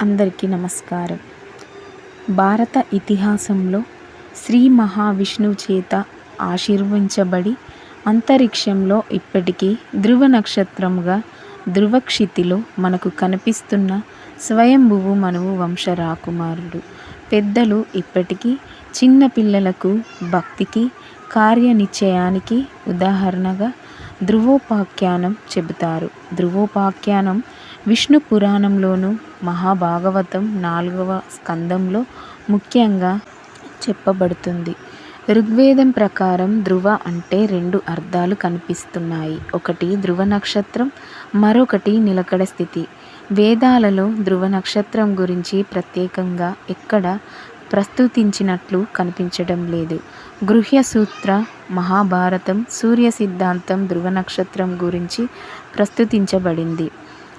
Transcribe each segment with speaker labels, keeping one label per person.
Speaker 1: అందరికీ నమస్కారం. భారత ఇతిహాసంలో శ్రీ మహావిష్ణువు చేత ఆశీర్వించబడి అంతరిక్షంలో ఇప్పటికీ ధ్రువ నక్షత్రముగా ధ్రువక్షితిలో మనకు కనిపిస్తున్న స్వయంభువు మనువు వంశ రాకుమారుడు పెద్దలు ఇప్పటికీ చిన్న పిల్లలకు భక్తికి కార్యనిశ్చయానికి ఉదాహరణగా ధ్రువోపాఖ్యానం చెబుతారు. ధ్రువోపాఖ్యానం విష్ణు పురాణంలోనూ మహాభాగవతం నాలుగవ స్కందంలో ముఖ్యంగా చెప్పబడుతుంది. ఋగ్వేదం ప్రకారం ధ్రువ అంటే రెండు అర్థాలు కనిపిస్తున్నాయి. ఒకటి ధ్రువ నక్షత్రం మరొకటి నిలకడ స్థితి. వేదాలలో ధ్రువ నక్షత్రం గురించి ప్రత్యేకంగా ఎక్కడ ప్రస్తుతించినట్లు కనిపించడం లేదు. గృహ్య సూత్ర మహాభారతం సూర్య సిద్ధాంతం ధ్రువ నక్షత్రం గురించి ప్రస్తుతించబడింది.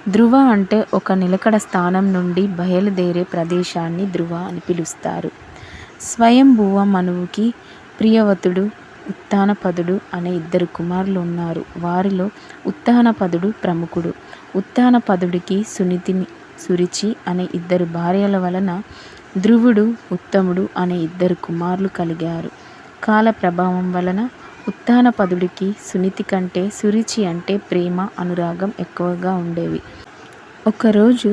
Speaker 1: ధ్రువ అంటే ఒక నిలకడ స్థానం నుండి బయలుదేరే ప్రదేశాన్ని ధ్రువ అని పిలుస్తారు. స్వయంభువ మనువుకి ప్రియవతుడు ఉత్తానపదుడు అనే ఇద్దరు కుమారులు ఉన్నారు. వారిలో ఉత్తానపదుడు ప్రముఖుడు. ఉత్తానపదుడికి సునితిని సురిచి అనే ఇద్దరు భార్యల వలన ధ్రువుడు ఉత్తముడు అనే ఇద్దరు కుమారులు కలిగారు. కాల ప్రభావం వలన ఉత్తానపదుడికి సునీతి కంటే సురిచి అంటే ప్రేమ అనురాగం ఎక్కువగా ఉండేవి. ఒకరోజు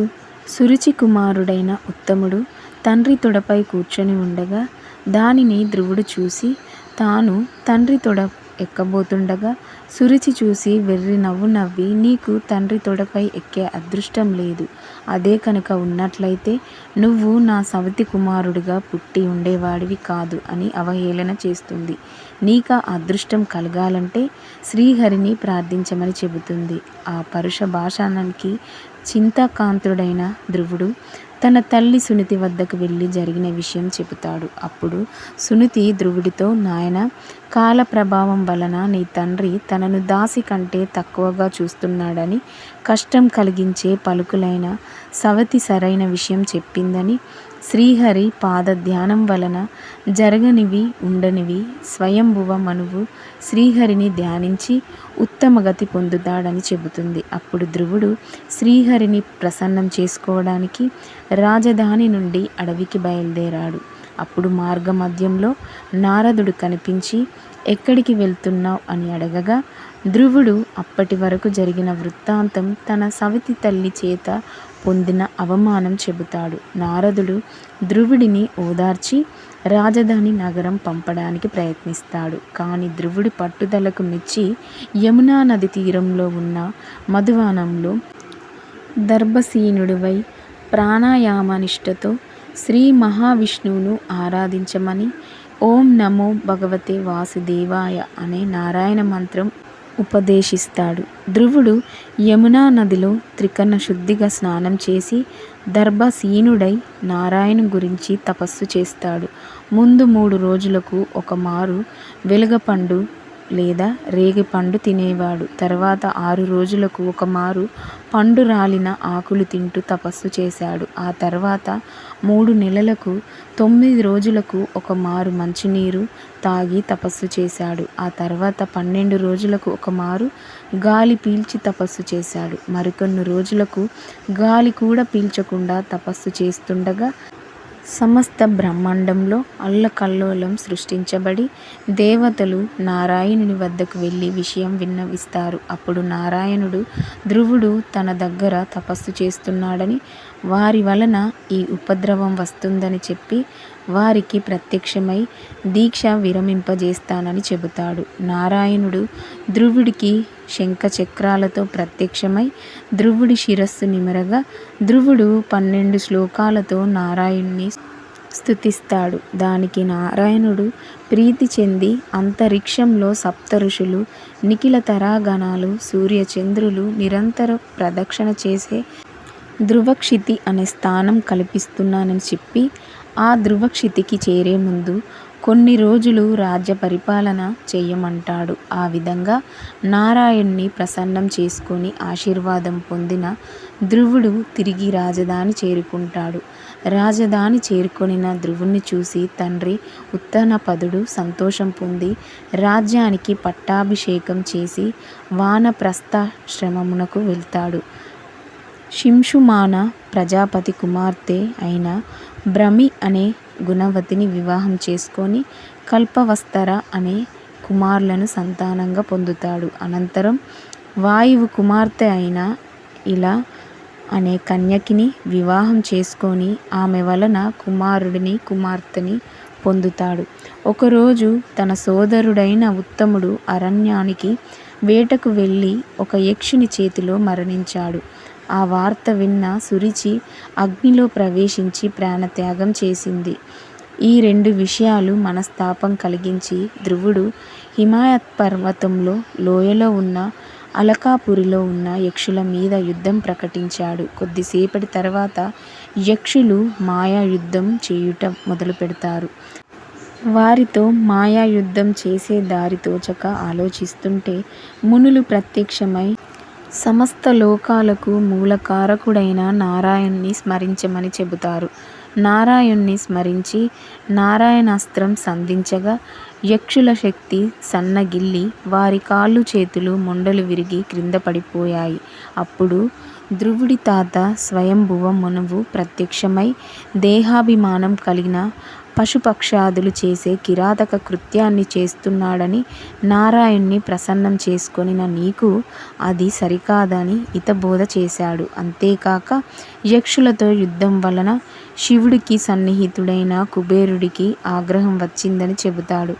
Speaker 1: సురుచి కుమారుడైన ఉత్తముడు తండ్రి తొడపై కూర్చొని ఉండగా దానిని ధ్రువుడు చూసి తాను తండ్రి తొడ ఎక్కబోతుండగా సురుచి చూసి వెర్రి నవ్వు నవ్వి నీకు తండ్రి తొడపై ఎక్కే అదృష్టం లేదు. అదే కనుక ఉన్నట్లయితే నువ్వు నా సవతి కుమారుడిగా పుట్టి ఉండేవాడివి కాదు అని అవహేళన చేస్తుంది. నీకు అదృష్టం కలగాలంటే శ్రీహరిని ప్రార్థించమని చెబుతుంది. ఆ పరుష భాషానికి చింతాకాంతుడైన ధ్రువుడు తన తల్లి సునితి వద్దకు వెళ్ళి జరిగిన విషయం చెబుతాడు. అప్పుడు సునితి ధ్రువుడితో నాయన కాల ప్రభావం వలన నీ తండ్రి తనను దాసి కంటే తక్కువగా చూస్తున్నాడని కష్టం కలిగించే పలుకులైన సవతి సరైన విషయం చెప్పిందని శ్రీహరి పాద ధ్యానం వలన జరగనివి ఉండనివి స్వయంభువ మనువు శ్రీహరిని ధ్యానించి ఉత్తమ గతి పొందుతాడని చెబుతుంది. అప్పుడు ధ్రువుడు శ్రీహరిని ప్రసన్నం చేసుకోవడానికి రాజధాని నుండి అడవికి బయలుదేరాడు. అప్పుడు మార్గ మధ్యంలో నారదుడు కనిపించి ఎక్కడికి వెళ్తున్నావు అని అడగగా ధ్రువుడు అప్పటి వరకు జరిగిన వృత్తాంతం తన సవితి తల్లి చేత పొందిన అవమానం చెబుతాడు. నారదుడు ధ్రువుడిని ఓదార్చి రాజధాని నగరం పంపడానికి ప్రయత్నిస్తాడు. కానీ ధ్రువుడి పట్టుదలకు మెచ్చి యమునా నది తీరంలో ఉన్న మధువానంలో దర్భసీనుడివై ప్రాణాయామనిష్టతో శ్రీ మహావిష్ణువును ఆరాధించమని ఓం నమో భగవతే వాసుదేవాయ అనే నారాయణ మంత్రం ఉపదేశిస్తాడు. ధ్రువుడు యమునా నదిలో త్రికరణ శుద్ధిగా స్నానం చేసి దర్భసీనుడై నారాయణ గురించి తపస్సు చేస్తాడు. ముందు మూడు రోజులకు ఒకమారు వెలుగపండు లేదా రేగిపండు తినేవాడు. తర్వాత ఆరు రోజులకు ఒకమారు పండు రాలిన ఆకులు తింటూ తపస్సు చేశాడు. ఆ తర్వాత మూడు నెలలకు తొమ్మిది రోజులకు ఒకమారు మంచినీరు తాగి తపస్సు చేశాడు. ఆ తర్వాత పన్నెండు రోజులకు ఒకమారు గాలి పీల్చి తపస్సు చేశాడు. మరికొన్ని రోజులకు గాలి కూడా పీల్చకుండా తపస్సు చేస్తుండగా సమస్త బ్రహ్మాండంలో అల్లకల్లోలం సృష్టించబడి దేవతలు నారాయణుని వద్దకు వెళ్ళి విషయం విన్నవిస్తారు. అప్పుడు నారాయణుడు ధ్రువుడు తన దగ్గర తపస్సు చేస్తున్నాడని వారి వలన ఈ ఉపద్రవం వస్తుందని చెప్పి వారికి ప్రత్యక్షమై దీక్ష విరమింపజేస్తానని చెబుతాడు. నారాయణుడు ధ్రువుడికి శంఖ చక్రాలతో ప్రత్యక్షమై ధ్రువుడి శిరస్సు నిమరగా ధ్రువుడు పన్నెండు శ్లోకాలతో నారాయణుని స్థుతిస్తాడు దానికి నారాయణుడు ప్రీతి చెంది అంతరిక్షంలో సప్త ఋషులు నిఖిల తరాగణాలు సూర్యచంద్రులు నిరంతర ప్రదక్షిణ చేసే ధ్రువక్షితి అనే స్థానం కల్పిస్తున్నానని చెప్పి ఆ ధ్రువక్షితికి చేరే ముందు కొన్ని రోజులు రాజ్య పరిపాలన చేయమంటాడు. ఆ విధంగా నారాయణ్ణి ప్రసన్నం చేసుకొని ఆశీర్వాదం పొందిన ధ్రువుడు తిరిగి రాజధాని చేరుకుంటాడు. రాజధాని చేరుకొనిన ధ్రువుణ్ణి చూసి తండ్రి ఉత్తనపదుడు సంతోషం పొంది రాజ్యానికి పట్టాభిషేకం చేసి వానప్రస్థాశ్రమమునకు వెళ్తాడు. శింషుమాన ప్రజాపతి కుమార్తె అయిన భ్రమి అనే గుణవతిని వివాహం చేసుకొని కల్పవస్తర అనే కుమారులను సంతానంగా పొందుతాడు. అనంతరం వాయువు కుమార్తె అయిన ఇలా అనే కన్యకిని వివాహం చేసుకొని ఆమె వలన కుమారుడిని కుమార్తెని పొందుతాడు. ఒకరోజు తన సోదరుడైన ఉత్తముడు అరణ్యానికి వేటకు వెళ్ళి ఒక యక్షుని చేతిలో మరణించాడు. ఆ వార్త విన్న సురుచి అగ్నిలో ప్రవేశించి ప్రాణత్యాగం చేసింది. ఈ రెండు విషయాలు మనస్తాపం కలిగించి ధ్రువుడు హిమాయత్ పర్వతంలో లోయలో ఉన్న అలకాపురిలో ఉన్న యక్షుల మీద యుద్ధం ప్రకటించాడు. కొద్దిసేపటి తర్వాత యక్షులు మాయా యుద్ధం చేయుట మొదలు పెడతారు. వారితో మాయా యుద్ధం చేసే దారి తోచక ఆలోచిస్తుంటే మునులు ప్రత్యక్షమై సమస్త లోకాలకు మూలకారకుడైన నారాయణ్ణి స్మరించమని చెబుతారు. నారాయణ్ణి స్మరించి నారాయణాస్త్రం సంధించగా యక్షుల శక్తి సన్నగిల్లి వారి కాళ్ళు చేతులు మొండలు విరిగి క్రింద పడిపోయాయి. అప్పుడు ధ్రువుడి తాత స్వయంభువ మునువు ప్రత్యక్షమై దేహాభిమానం కలిగిన పశుపక్షాదులు చేసే కిరాతక కృత్యాన్ని చేస్తున్నాడని నారాయణ్ణి ప్రసన్నం చేసుకొనిన నీకు అది సరికాదని హితబోధ చేశాడు. అంతేకాక యక్షులతో యుద్ధం వలన శివుడికి సన్నిహితుడైన కుబేరుడికి ఆగ్రహం వచ్చిందని చెబుతాడు.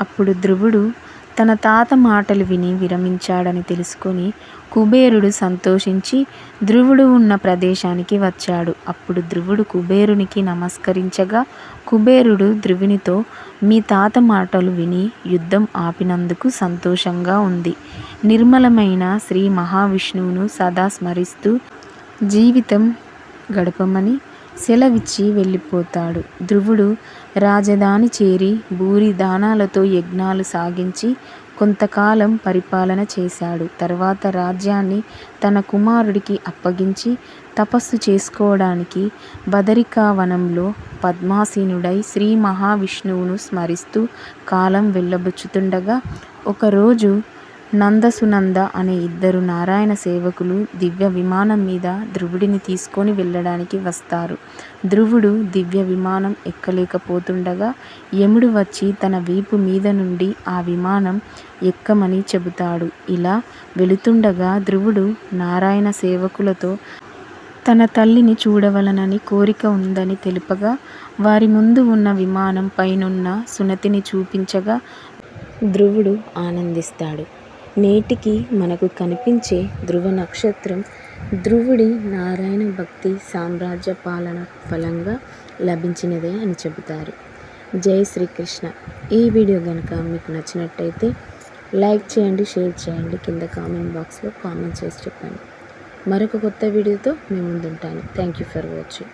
Speaker 1: అప్పుడు ధ్రువుడు తన తాత మాటలు విని విరమించాడని తెలుసుకొని కుబేరుడు సంతోషించి ధ్రువుడు ఉన్న ప్రదేశానికి వచ్చాడు. అప్పుడు ధ్రువుడు కుబేరునికి నమస్కరించగా కుబేరుడు ధ్రువునితో మీ తాత మాటలు విని యుద్ధం ఆపినందుకు సంతోషంగా ఉంది. నిర్మలమైన శ్రీ మహావిష్ణువును సదా స్మరిస్తూ జీవితం గడపమని సెలవిచ్చి వెళ్ళిపోతాడు. ధ్రువుడు రాజధాని చేరి భూరి దానాలతో యజ్ఞాలు సాగించి కొంతకాలం పరిపాలన చేశాడు. తర్వాత రాజ్యాన్ని తన కుమారుడికి అప్పగించి తపస్సు చేసుకోవడానికి బదరికావనంలో పద్మాసీనుడై శ్రీ మహావిష్ణువును స్మరిస్తూ కాలం వెళ్ళబుచ్చుతుండగా ఒకరోజు నందసునంద అనే ఇద్దరు నారాయణ సేవకులు దివ్య విమానం మీద ధ్రువుడిని తీసుకొని వెళ్ళడానికి వస్తారు. ధ్రువుడు దివ్య విమానం ఎక్కలేకపోతుండగా యముడు వచ్చి తన వీపు మీద నుండి ఆ విమానం ఎక్కమని చెబుతాడు. ఇలా వెళుతుండగా ధ్రువుడు నారాయణ సేవకులతో తన తల్లిని చూడవలనని కోరిక ఉందని తెలుపగా వారి ముందు ఉన్న విమానం పైనున్న సునతిని చూపించగా ధ్రువుడు ఆనందిస్తాడు. నేటికి మనకు కనిపించే ధ్రువ నక్షత్రం ధ్రువుడి నారాయణ భక్తి సామ్రాజ్య పాలన ఫలంగా లభించినదే అని చెబుతారు. జై శ్రీకృష్ణ. ఈ వీడియో కనుక మీకు నచ్చినట్టయితే లైక్ చేయండి షేర్ చేయండి కింద కామెంట్ బాక్స్లో కామెంట్ చేసి చెప్పండి. మరొక కొత్త వీడియోతో మేము ముందుంటాను. Thank you for watching.